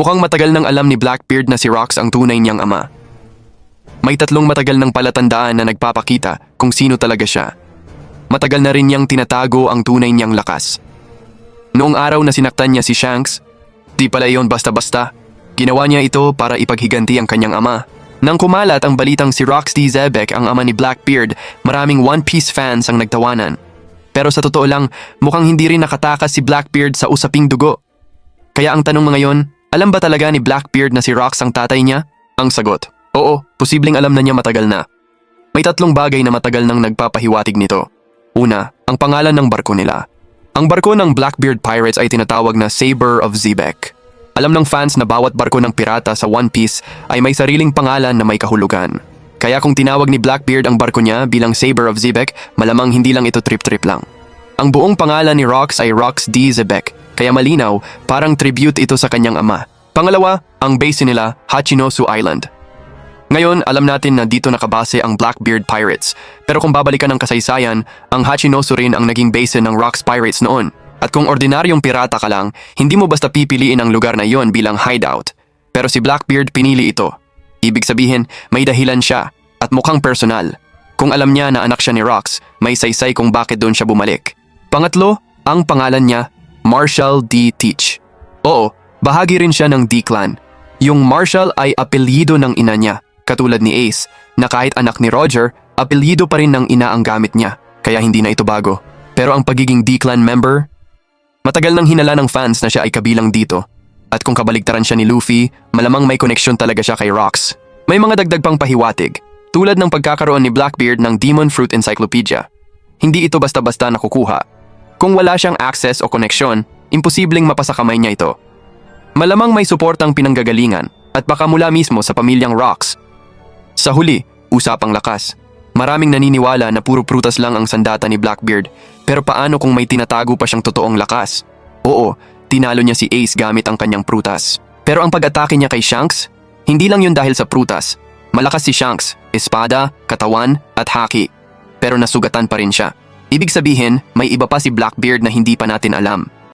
Mukhang matagal nang alam ni Blackbeard na si Rox ang tunay niyang ama. May tatlong matagal ng palatandaan na nagpapakita kung sino talaga siya. Matagal na rin niyang tinatago ang tunay niyang lakas. Noong araw na sinaktan niya si Shanks, di pala iyon basta-basta. Ginawa niya ito para ipaghiganti ang kanyang ama. Nang kumalat ang balitang si Rox D. Zebek ang ama ni Blackbeard, maraming One Piece fans ang nagtawanan. Pero sa totoo lang, mukhang hindi rin nakatakas si Blackbeard sa usaping dugo. Kaya ang tanong mga yon, alam ba talaga ni Blackbeard na si Rox ang tatay niya? Ang sagot, oo, posibleng alam na niya matagal na. May tatlong bagay na matagal nang nagpapahiwatig nito. Una, ang pangalan ng barko nila. Ang barko ng Blackbeard Pirates ay tinatawag na Saber of Zebek. Alam ng fans na bawat barko ng pirata sa One Piece ay may sariling pangalan na may kahulugan. Kaya kung tinawag ni Blackbeard ang barko niya bilang Saber of Zebek, malamang hindi lang ito trip-trip lang. Ang buong pangalan ni Rox ay Rox D. Zebek, kaya malinaw, parang tribute ito sa kanyang ama. Pangalawa, ang base nila, Hachinosu Island. Ngayon, alam natin na dito nakabase ang Blackbeard Pirates. Pero kung babalikan ang kasaysayan, ang Hachinosu rin ang naging base ng Rocks Pirates noon. At kung ordinaryong pirata ka lang, hindi mo basta pipiliin ang lugar na yon bilang hideout. Pero si Blackbeard pinili ito. Ibig sabihin, may dahilan siya at mukhang personal. Kung alam niya na anak siya ni Rox, may saysay kung bakit doon siya bumalik. Pangatlo, ang pangalan niya, Marshall D. Teach. Oo, bahagi rin siya ng D-Clan. Yung Marshall ay apelyido ng ina niya, katulad ni Ace, na kahit anak ni Roger, apelyido pa rin ng ina ang gamit niya, kaya hindi na ito bago. Pero ang pagiging D-Clan member, matagal nang hinala ng fans na siya ay kabilang dito. At kung kabaligtaran siya ni Luffy, malamang may koneksyon talaga siya kay Rox. May mga dagdag pang pahiwatig, tulad ng pagkakaroon ni Blackbeard ng Demon Fruit Encyclopedia. Hindi ito basta-basta nakukuha. Kung wala siyang access o koneksyon, imposibleng mapasakamay niya ito. Malamang may suportang pinanggagalingan at baka mula mismo sa pamilyang Rocks. Sa huli, usapang lakas. Maraming naniniwala na puro prutas lang ang sandata ni Blackbeard, pero paano kung may tinatago pa siyang totoong lakas? Oo, tinalo niya si Ace gamit ang kanyang prutas. Pero ang pag-atake niya kay Shanks, hindi lang yun dahil sa prutas. Malakas si Shanks, espada, katawan, at haki. Pero nasugatan pa rin siya. Ibig sabihin, may iba pa si Blackbeard na hindi pa natin alam.